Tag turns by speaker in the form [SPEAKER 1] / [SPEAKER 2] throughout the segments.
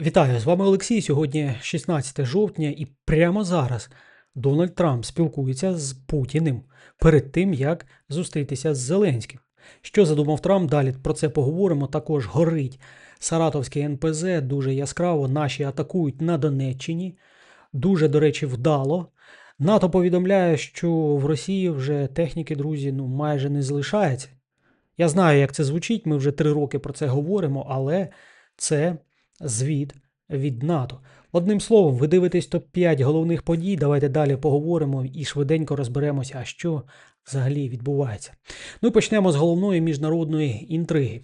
[SPEAKER 1] Вітаю, з вами Олексій. Сьогодні 16 жовтня, і прямо зараз Дональд Трамп спілкується з Путіним перед тим, як зустрітися з Зеленським. Що задумав Трамп? Далі про це поговоримо. Також горить Саратовський НПЗ дуже яскраво. Наші атакують на Донеччині. Дуже, до речі, вдало. НАТО повідомляє, що в Росії вже техніки, друзі, ну майже не залишається. Я знаю, як це звучить. Ми вже три роки про це говоримо, але це звіт від НАТО. Одним словом, ви дивитесь топ-5 головних подій. Давайте далі поговоримо і швиденько розберемося, а що взагалі відбувається. Ну і почнемо з головної міжнародної інтриги.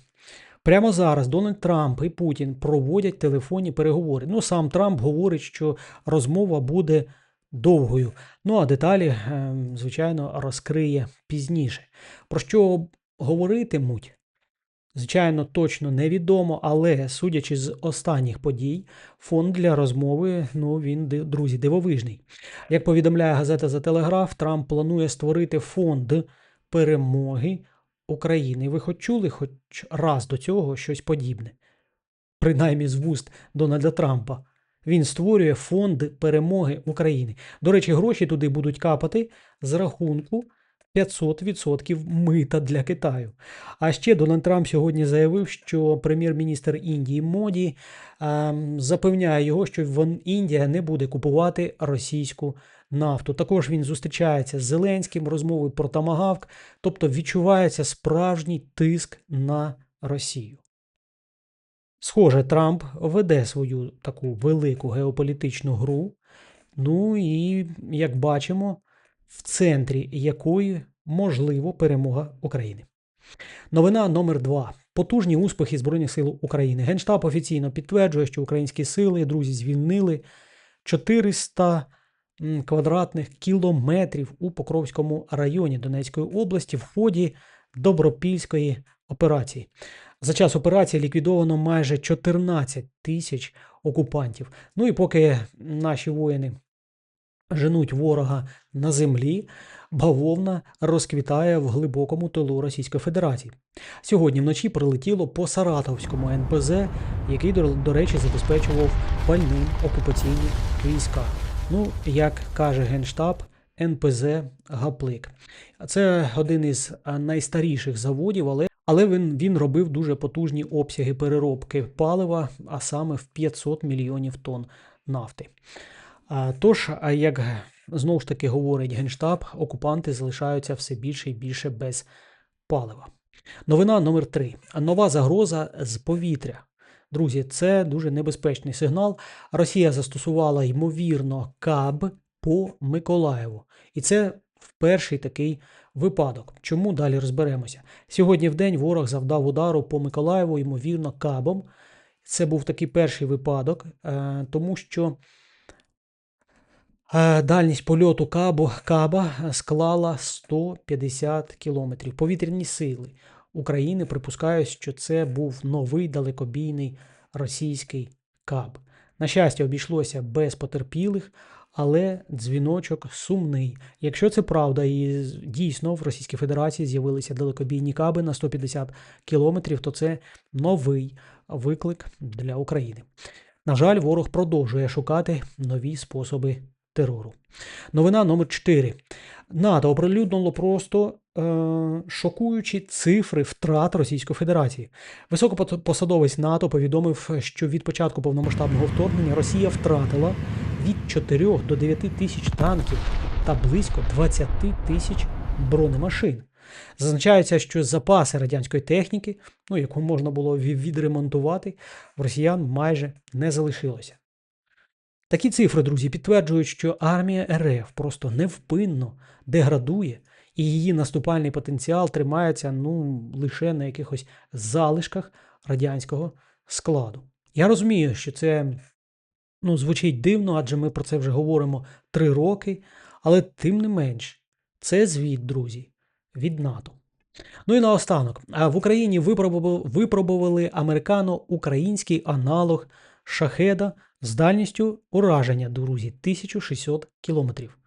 [SPEAKER 1] Прямо зараз Дональд Трамп і Путін проводять телефонні переговори. Ну, сам Трамп говорить, що розмова буде довгою. Ну а деталі, е, звичайно, розкриє пізніше. Про що говоритимуть? Звичайно, точно невідомо, але судячи з останніх подій, фон для розмови, ну він друзі, дивовижний. Як повідомляє газета за Телеграф, Трамп планує створити фонд перемоги України. Ви хоч чули хоч раз до цього щось подібне? Принаймні з вуст Дональда Трампа. Він створює фонд перемоги України. До речі, гроші туди будуть капати з рахунку 500% мита для Китаю. А ще Дональд Трамп сьогодні заявив, що прем'єр-міністр Індії Моді ем, запевняє його, що вон, Індія не буде купувати російську нафту. Також він зустрічається з Зеленським, розмови про Тамагавк, тобто відчувається справжній тиск на Росію. Схоже, Трамп веде свою таку велику геополітичну гру. Ну і, як бачимо, в центрі якої можливо перемога України. Новина номер 2 Потужні успіхи Збройних сил України. Генштаб офіційно підтверджує, що українські сили, друзі, звільнили 400 квадратних кілометрів у Покровському районі Донецької області в ході добропільської операції. За час операції ліквідовано майже 14 тисяч окупантів. Ну і поки наші воїни женуть ворога на землі, бавовна розквітає в глибокому тилу Російської Федерації. Сьогодні вночі прилетіло по Саратовському НПЗ, який, до, речі, забезпечував пальним окупаційні війська. Ну, як каже Генштаб, НПЗ Гаплик. Це один із найстаріших заводів, але, але він, він робив дуже потужні обсяги переробки палива, а саме в 500 мільйонів тонн нафти. Тож, як знову ж таки говорить Генштаб, окупанти залишаються все більше і більше без палива. Новина номер 3 Нова загроза з повітря. Друзі, це дуже небезпечний сигнал. Росія застосувала ймовірно КАБ по Миколаєву. І це перший такий випадок. Чому далі розберемося? Сьогодні в день ворог завдав удару по Миколаєву, ймовірно, кабом. Це був такий перший випадок, е, тому що Дальність польоту Кабо, Каба склала 150 кілометрів. Повітряні сили України припускають, що це був новий далекобійний російський Каб. На щастя, обійшлося без потерпілих, але дзвіночок сумний. Якщо це правда, і дійсно в Російській Федерації з'явилися далекобійні каби на 150 кілометрів, то це новий виклик для України. На жаль, ворог продовжує шукати нові способи терору. Новина номер 4. НАТО оприлюднило просто е, шокуючі цифри втрат Російської Федерації. Високопосадовець НАТО повідомив, що від початку повномасштабного вторгнення Росія втратила від 4 до 9 тисяч танків та близько 20 тисяч бронемашин. Зазначається, що запаси радянської техніки, ну, яку можна було відремонтувати, в росіян майже не залишилося. Такі цифри, друзі, підтверджують, що армія РФ просто невпинно деградує, і її наступальний потенціал тримається ну, лише на якихось залишках радянського складу. Я розумію, що це ну, звучить дивно, адже ми про це вже говоримо три роки, але тим не менш, це звіт, друзі, від НАТО. Ну і наостанок, в Україні випробували, американо-український аналог шахеда з дальністю ураження, друзі, 1600 кілометрів.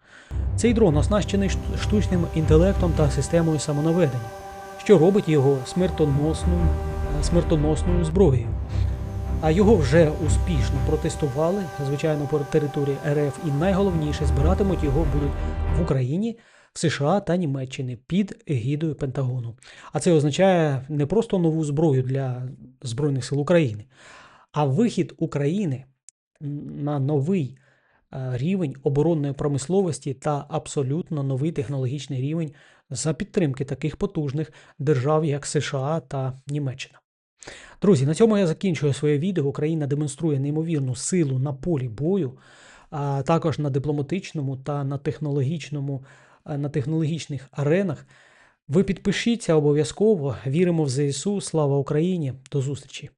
[SPEAKER 1] Цей дрон оснащений штучним інтелектом та системою самонаведення, що робить його смертоносною, смертоносною зброєю. А його вже успішно протестували, звичайно, по території РФ, і найголовніше збиратимуть його будуть в Україні, в США та Німеччині під егідою Пентагону. А це означає не просто нову зброю для Збройних сил України, а вихід України на новий е, рівень оборонної промисловості та абсолютно новий технологічний рівень за підтримки таких потужних держав, як США та Німеччина. Друзі, на цьому я закінчую своє відео. Україна демонструє неймовірну силу на полі бою, а також на дипломатичному та на технологічному, е, на технологічних аренах. Ви підпишіться обов'язково. Віримо в ЗСУ. Слава Україні! До зустрічі!